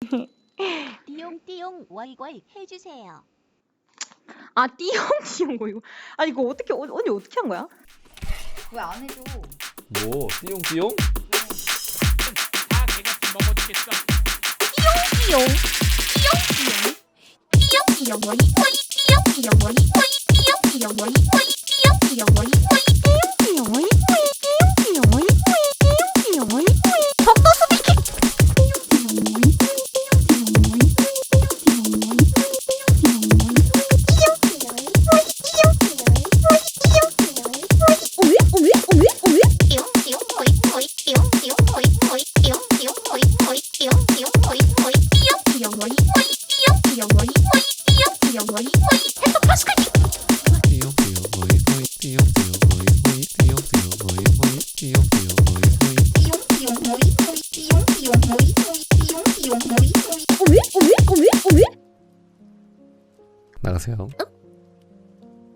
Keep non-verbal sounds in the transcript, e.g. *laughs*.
*laughs* 띠용띠용 월월 해주세요. 아 띠용 띠용 거 이거. 아 이거 어떻게 언- 언니 어떻게 한 거야? 왜 안 해줘? 뭐 띠용띠용? 다 개가 넘어지겠어. 띠용. 띠용 띠용 월월 띠용 띠용 월월 띠용 띠용 월월 띠용 띠용 월월 띠용 띠용 나가세요